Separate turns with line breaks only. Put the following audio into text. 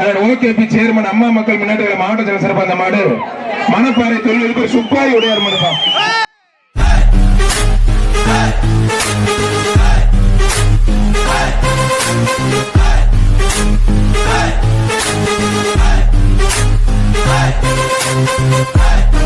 அதன் OKB chairman அம்மா மக்கள் முன்னேற்ற மாவட்ட ஜனசிறப்பு அந்த மாடு மணப்பாறை தொழிலுக்கு சுப்பாய் உடையார் மனுதான் Hey!